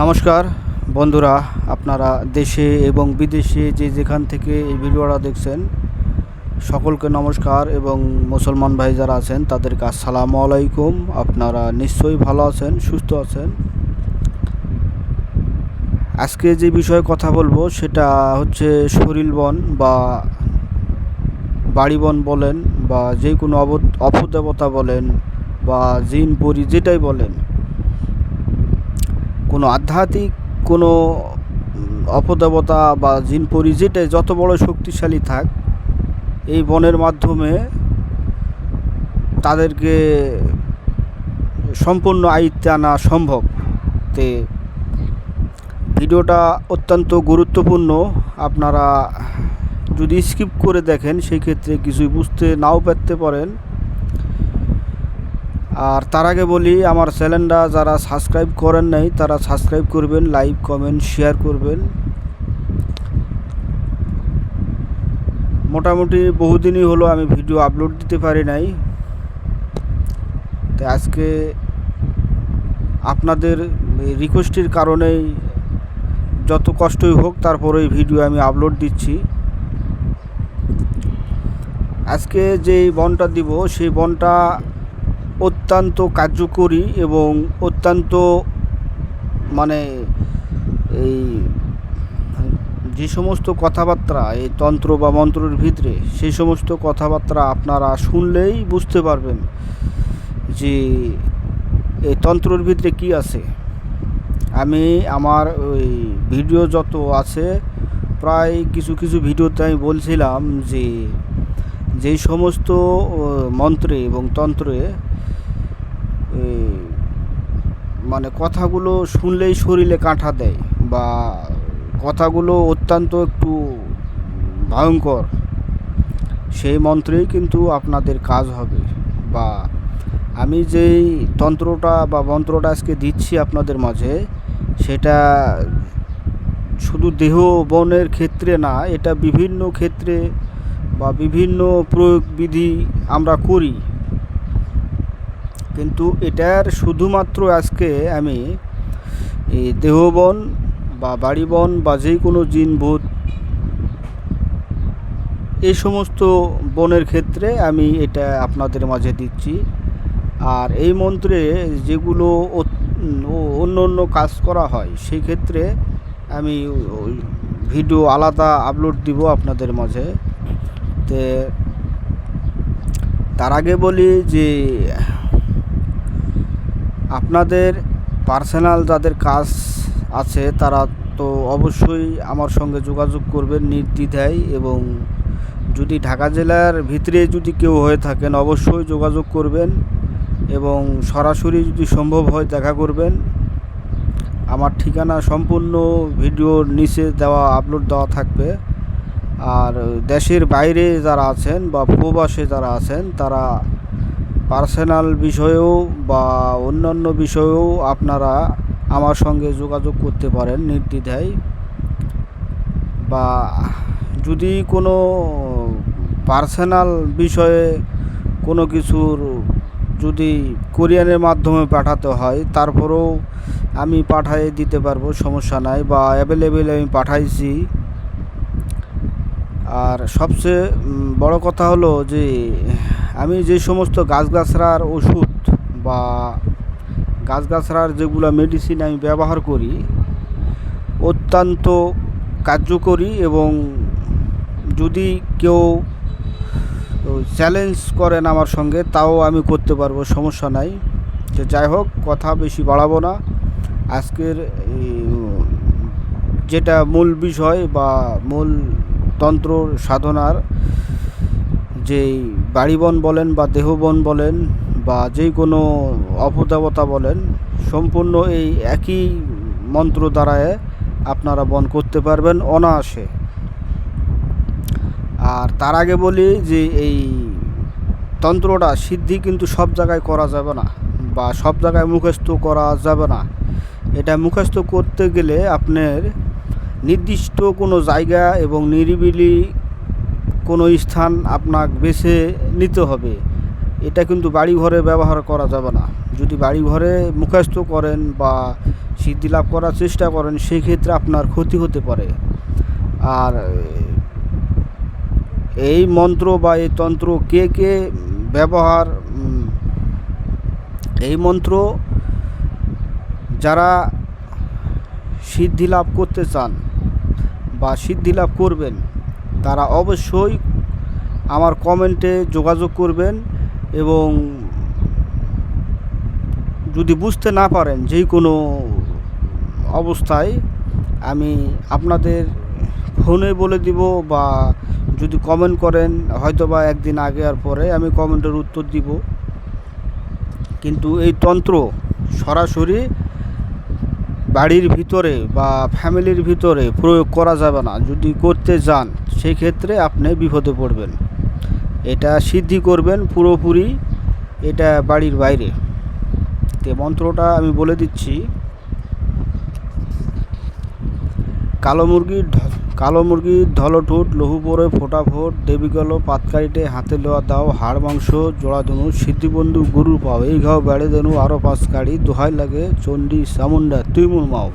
নমস্কার, বন্ধুরা, আপনারা দেশে এবং বিদেশে যে যেখান থেকে এই ভিডিওটা দেখছেন, সকলকে নমস্কার এবং মুসলমান ভাই যারা আছেন, তাদেরকে আসসালামু আলাইকুম। আপনারা নিশ্চয়ই ভালো আছেন, সুস্থ আছেন। আজকে যে বিষয়ে কথা বলব, সেটা হচ্ছে শরীর বন বা বাড়ি বন বলেন বা যে কোনো অপদেবতা বলেন বা জিন পরি যেটাই বলেন কোনো আধ্যাত্মিক, কোনো অপদেবতা বা জিন পরি যেটাই যত বড় শক্তিশালী থাক, এই বনের মাধ্যমে তাদেরকে সম্পূর্ণ আয়ত্তে আনা সম্ভব। তে ভিডিওটা অত্যন্ত গুরুত্বপূর্ণ। আপনারা যদি স্কিপ করে দেখেন, সেই ক্ষেত্রে কিছুই বুঝতে নাও পারতে পারেন। আর তার আগে বলি, আমার চ্যানেলটা যারা সাবস্ক্রাইব করেন নাই, তারা সাবস্ক্রাইব করবেন লাইক কমেন্ট শেয়ার করবেন। মোটামুটি বহুদিনই হলো আমি ভিডিও আপলোড দিতে পারি নাই। তো আজকে আপনাদের রিকোয়েস্টের কারণেই যত কষ্টই হোক তারপরে ভিডিও আমি আপলোড দিচ্ছি। আজকে যেই বনটা দিব, সেই বনটা অত্যন্ত কার্যকরী এবং অত্যন্ত মানে এই যে সমস্ত কথাবার্তা, এই তন্ত্র বা মন্ত্রের ভিতরে সেই সমস্ত কথাবার্তা আপনারা শুনলেই বুঝতে পারবেন যে এই তন্ত্রের ভিতরে কি আছে। আমি আমার ওই ভিডিও যত আছে, প্রায় কিছু কিছু ভিডিওতে আমি বলছিলাম যে যেই সমস্ত মন্ত্রে এবং তন্ত্রে মানে কথাগুলো শুনলেই শরীরে কাঁটা দেয় বা কথাগুলো অত্যন্ত একটু ভয়ঙ্কর। সেই মন্ত্রেই কিন্তু আপনাদের কাজ হবে। বা আমি যেই তন্ত্রটা বা মন্ত্রটা আজকে দিচ্ছি আপনাদের মাঝে, সেটা শুধু দেহ বনের ক্ষেত্রে না, এটা বিভিন্ন ক্ষেত্রে বা বিভিন্ন প্রয়োগ বিধি আমরা করি। কিন্তু এটার শুধুমাত্র আজকে আমি দেহবন বা বাড়িবন বা যে কোনো জিন ভূত এই সমস্ত বনের ক্ষেত্রে আমি এটা আপনাদের মাঝে দিচ্ছি। আর এই মন্ত্রে যেগুলো অন্য অন্য কাজ করা হয়, সেই ক্ষেত্রে আমি ওই ভিডিও আলাদা আপলোড দিব আপনাদের মাঝে। তে, তার আগে বলি যে আপনাদের পার্সোনাল যাদের কাজ আছে, তারা তো অবশ্যই আমার সঙ্গে যোগাযোগ করবেন নির্দ্বিধায় এবং যদি ঢাকা জেলার ভিতরে যদি কেউ হয়ে থাকেন, অবশ্যই যোগাযোগ করবেন এবং সরাসরি যদি সম্ভব হয় দেখা করবেন। আমার ঠিকানা সম্পূর্ণ ভিডিওর নিচে দেওয়া আপলোড দেওয়া থাকবে। আর দেশের বাইরে যারা আছেন বা প্রবাসে যারা আছেন, তারা পার্সোনাল বিষয়েও বা অন্যান্য বিষয়েও আপনারা আমার সঙ্গে যোগাযোগ করতে পারেন নির্দ্বিধায়। বা যদি কোনো পার্সোনাল বিষয়ে কোনো কিছুর যদি কোরিয়ানের মাধ্যমে পাঠাতে হয়, তারপরেও আমি পাঠিয়ে দিতে পারব, সমস্যা নাই। বা অ্যাভেলেবেল আমি পাঠাইছি। আর সবচেয়ে বড় কথা হলো যে আমি যে সমস্ত গাছগাছড়ার ওষুধ বা গাছগাছড়ার যেগুলো মেডিসিন আমি ব্যবহার করি, অত্যন্ত কার্যকরী এবং যদি কেউ চ্যালেঞ্জ করেন আমার সঙ্গে, তাও আমি করতে পারব, সমস্যা নাই। যে যাই হোক, কথা বেশি বাড়াবো না। আজকের যেটা মূল বিষয় বা মূল তন্ত্র সাধনার যেই বাড়িবন বলেন বা দেহবন বলেন বা যে কোনো অপদেবতা বলেন, সম্পূর্ণ এই একই মন্ত্র দ্বারায় আপনারা বন করতে পারবেন অনায়াসে। আর তার আগে বলি যে এই তন্ত্রটা সিদ্ধি কিন্তু সব জায়গায় করা যাবে না বা সব জায়গায় মুখস্থ করা যাবে না। এটা মুখস্থ করতে গেলে আপনার নির্দিষ্ট কোনো জায়গা এবং নিরিবিলি কোনো স্থান আপনার বেছে নিতে হবে। এটা কিন্তু বাড়ি ঘরে ব্যবহার করা যাবে না। যদি বাড়ি ঘরে মুখস্থ করেন বা সিদ্ধি লাভ করার চেষ্টা করেন সেই ক্ষেত্রে আপনার ক্ষতি হতে পারে। আর এই মন্ত্র বা এই তন্ত্র কে কে ব্যবহার এই মন্ত্র যারা সিদ্ধি লাভ করতে চান বা সিদ্ধি লাভ করবেন তারা অবশ্যই আমার কমেন্টে যোগাযোগ করবেন এবং যদি বুঝতে না পারেন যেই কোনো অবস্থায় আমি আপনাদের ফোনে বলে দিব বা যদি কমেন্ট করেন হয়তো বা একদিন আগে আর পরে আমি কমেন্টের উত্তর দিব। কিন্তু এই তন্ত্র সরাসরি বাড়ির ভিতরে বা ফ্যামিলির ভিতরে প্রয়োগ করা যাবে না। যদি করতে যান সেই ক্ষেত্রে আপনি বিপদে পড়বেন। এটা সিদ্ধি করবেন পুরোপুরি, এটা বাড়ির বাইরে। তে মন্ত্রটা আমি বলে দিচ্ছি কালো মুরগির কালো মুরগির লহু পরে, ফোটা ফোট দেবী গেল পাতকারিটে হাতে লোয়া দাও, হাড়, মাংস, জোড়া ধনু সিদ্ধিবন্ধু গরুর পাও, এই ঘাও বেড়ে দেনু আরও পাঁচ কাড়ি, দোহাই লাগে, চণ্ডী চামুন্ডা তুই মুর মাও।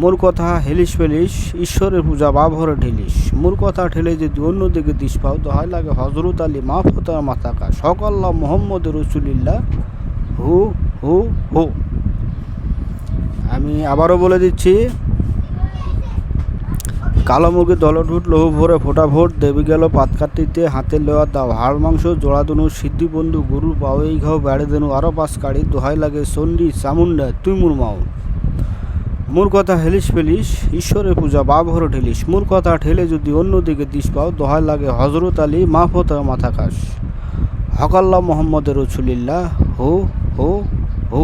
মোর কথা, হেলিস ফেলিস ঈশ্বরের পূজা বা ভরে ঢেলিস। মোর কথা, ঠেলে যদি অন্যদিকে দিস পাও, দোহাই লাগে হজরত আলী, মা ফোতা মাতাকা সকল্লা মোহাম্মদ রসুলিল্লাহ, হু হু হু। আমি আবারও বলে দিচ্ছি কালো মুরগি দলঢুট লহু ভরে ফোটা ভোট দেবী গেল পাতকাটিতে হাতে লেওয়া দাও, হাড়, মাংস, জোড়া, দুনু, সিদ্ধি, বন্ধু গরুর পাও এই ঘাও বেড়ে দেনু আরও পাঁচ কাড়ি, দোহাই লাগে চণ্ডী চামুন্ডা তুই মুর মাও। মোর কথা হেলিস ফেলিস, ঈশ্বরের পূজা বা ভরে ঠেলিস মোর কথা ঠেলে যদি অন্যদিকে দিস পাও, দোহাই লাগে হজরত আলী মাথা খাস হকাল্লা মোহাম্মদ রসুলিল্লাহ, হো হো হো।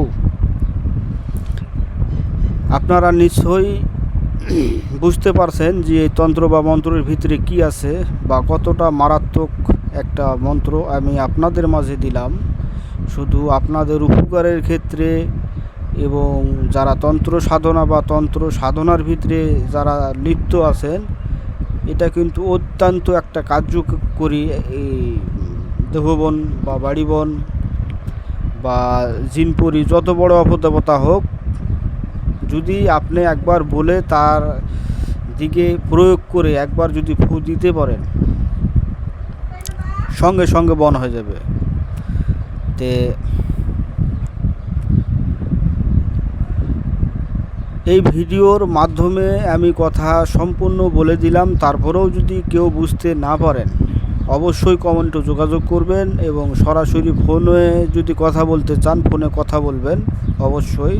আপনারা নিশ্চয়ই বুঝতে পারছেন যে এই তন্ত্র বা মন্ত্রের ভিতরে কি আছে বা কতটা মারাত্মক একটা মন্ত্র আমি আপনাদের মাঝে দিলাম। শুধু আপনাদের উপকারের ক্ষেত্রে এবং যারা তন্ত্র সাধনা বা তন্ত্র সাধনার ভিতরে যারা লিপ্ত আছেন, এটা কিন্তু অত্যন্ত একটা কার্যকরী এই দেহবন বা বাড়িবন বা জিনপুরি যত বড় অপদেবতা হোক যদি আপনি একবার বলে তার দিকে প্রয়োগ করে একবার যদি ফু দিতে পারেন, সঙ্গে সঙ্গে বন হয়ে যাবে। তে এই ভিডিওর মাধ্যমে আমি কথা সম্পূর্ণ বলে দিলাম। তারপরেও যদি কেউ বুঝতে না পারেন, অবশ্যই কমেন্টে যোগাযোগ করবেন এবং সরাসরি ফোনে যদি কথা বলতে চান, ফোনে কথা বলবেন, অবশ্যই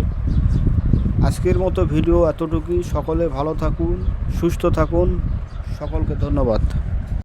আজকের মতো ভিডিও এতটুকুই। সকলে ভালো থাকুন সুস্থ থাকুন। সকলকে ধন্যবাদ।